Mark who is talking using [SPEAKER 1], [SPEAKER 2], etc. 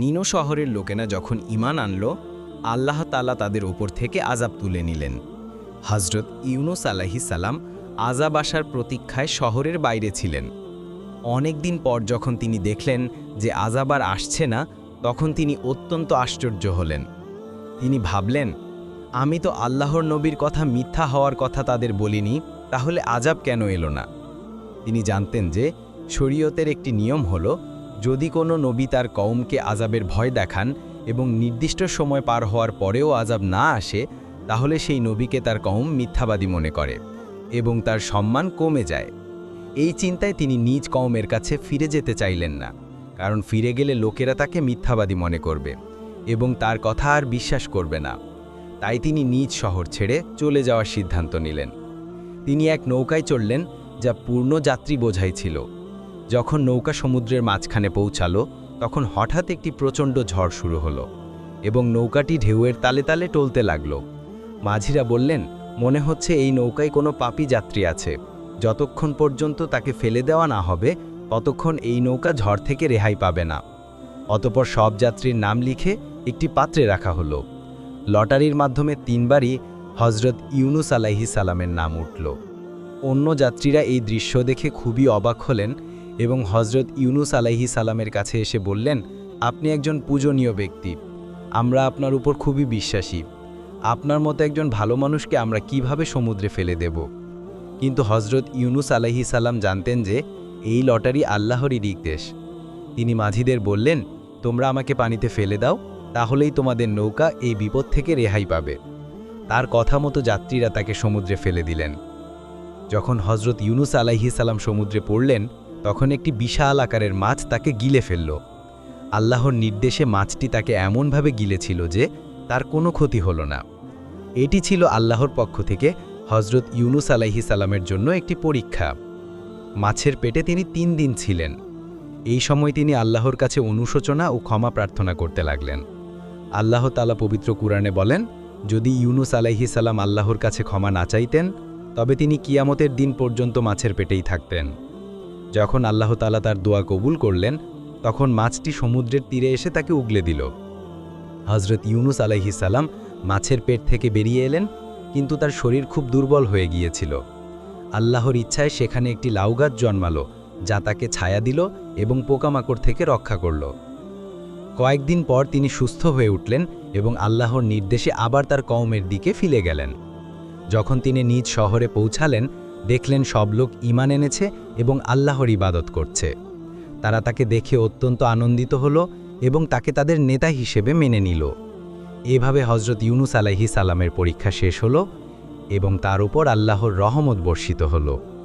[SPEAKER 1] নিনো শহরের লোকেরা যখন ইমান আনল, আল্লাহ তালা তাদের ওপর থেকে আজাব তুলে নিলেন। হজরত ইউনুস আলাহি সালাম আজাব আসার প্রতীক্ষায় শহরের বাইরে ছিলেন। অনেক দিন পর যখন তিনি দেখলেন যে আজাব আর আসছে না, তখন তিনি অত্যন্ত আশ্চর্য হলেন। তিনি ভাবলেন, আমি তো আল্লাহর নবীর কথা মিথ্যা হওয়ার কথা তাদের বলিনি, তাহলে আজাব কেন এলো না? তিনি জানতেন যে শরীয়তের একটি নিয়ম হল যদি কোনো নবী তার কওমকে আজাবের ভয় দেখান এবং নির্দিষ্ট সময় পার হওয়ার পরেও আজাব না আসে, তাহলে সেই নবীকে তার কওম মিথ্যাবাদী মনে করে এবং তার সম্মান কমে যায়। এই চিন্তায় তিনি নিজ কওমের কাছে ফিরে যেতে চাইলেন না, কারণ ফিরে গেলে লোকেরা তাকে মিথ্যাবাদী মনে করবে এবং তার কথা আর বিশ্বাস করবে না। তাই তিনি নিজ শহর ছেড়ে চলে যাওয়ার সিদ্ধান্ত নিলেন। তিনি এক নৌকায় চললেন যা পূর্ণ যাত্রী বোঝাই ছিল। যখন নৌকা সমুদ্রের মাঝখানে পৌঁছালো, তখন হঠাৎ একটি প্রচণ্ড ঝড় শুরু হলো এবং নৌকাটি ঢেউয়ের তালে তালে টলতে লাগল। মাঝিরা বললেন, মনে হচ্ছে এই নৌকায় কোনো পাপি যাত্রী আছে। যতক্ষণ পর্যন্ত তাকে ফেলে দেওয়া না হবে, ততক্ষণ এই নৌকা ঝড় থেকে রেহাই পাবে না। অতপর সব যাত্রীর নাম লিখে একটি পাত্রে রাখা হলো। লটারির মাধ্যমে তিনবারই হজরত ইউনুস আলাইহি সালামের নাম উঠল। অন্য যাত্রীরা এই দৃশ্য দেখে খুবই অবাক হলেন এবং হজরত ইউনুস আলাইহি সালামের কাছে এসে বললেন, আপনি একজন পূজনীয় ব্যক্তি। আমরা আপনার উপর খুবই বিশ্বাসী। আপনার মতো একজন ভালো মানুষকে আমরা কীভাবে সমুদ্রে ফেলে দেব? কিন্তু হজরত ইউনুস আলাইহি সালাম জানতেন যে, এই লটারি আল্লাহরই নির্দেশ তিনি মাঝিদের বললেন, তোমরা আমাকে পানিতে ফেলে দাও, তাহলেই তোমাদের নৌকা এই বিপদ থেকে রেহাই পাবে। তার কথা মতো যাত্রীরা তাকে সমুদ্রে ফেলে দিলেন। যখন হজরত ইউনুস আলাইহি সালাম সমুদ্রে পড়লেন তখন একটি বিশাল আকারের মাছ তাকে গিলে ফেলল। আল্লাহর নির্দেশে মাছটি তাকে এমনভাবে গিলেছিল যে তার কোনো ক্ষতি হলো না। এটি ছিল আল্লাহর পক্ষ থেকে হজরত ইউনুস আলাইহি সালামের জন্য একটি পরীক্ষা। মাছের পেটে তিনি তিন দিন ছিলেন। এই সময় তিনি আল্লাহর কাছে অনুশোচনা ও ক্ষমা প্রার্থনা করতে লাগলেন। আল্লাহ তালা পবিত্র কুরআনে বলেন, যদি ইউনুস আলাইহি সালাম আল্লাহর কাছে ক্ষমা না চাইতেন, তবে তিনি কিয়ামতের দিন পর্যন্ত মাছের পেটেই থাকতেন। যখন আল্লাহ তালা তার দোয়া কবুল করলেন, তখন মাছটি সমুদ্রের তীরে এসে তাকে উগলে দিল। হজরত ইউনুস সালাম মাছের পেট থেকে বেরিয়ে এলেন, কিন্তু তার শরীর খুব দুর্বল হয়ে গিয়েছিল। আল্লাহর ইচ্ছায় সেখানে একটি লাউ গাছ জন্মালো, যা তাকে ছায়া দিল এবং পোকামাকড় থেকে রক্ষা করল। কয়েকদিন পর তিনি সুস্থ হয়ে উঠলেন এবং আল্লাহর নির্দেশে আবার তার কওমের দিকে ফিরে গেলেন। যখন তিনি নিজ শহরে পৌঁছালেন দেখলেন সব লোক ইমান এনেছে এবং আল্লাহর ইবাদত করছে। তারা তাকে দেখে অত্যন্ত আনন্দিত হল এবং তাকে তাদের নেতা হিসেবে মেনে নিল। এভাবে হজরত ইউনুস আলাইহি সালামের পরীক্ষা শেষ হল এবং তার উপর আল্লাহর রহমত বর্ষিত হলো।